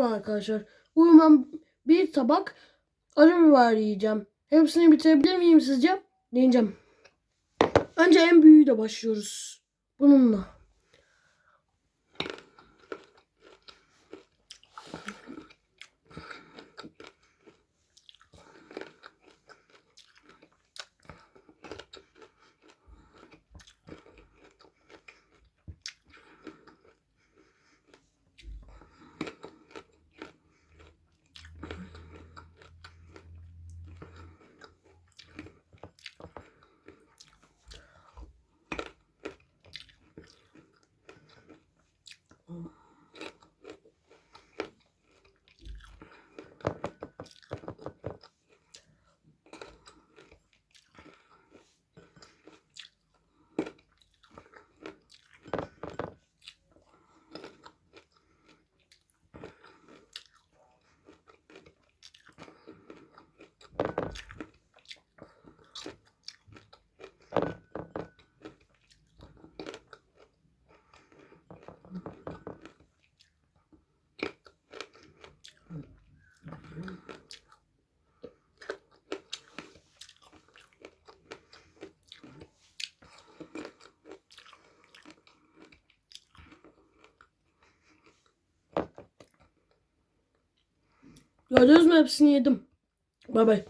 Merhaba arkadaşlar. Ben bir tabak acı biber yiyeceğim. Hepsini bitirebilir miyim sizce? Deneyeceğim. Önce en büyüğüyle başlıyoruz. Bununla. Mm. Gördünüz mü hepsini yedim. Bay bay.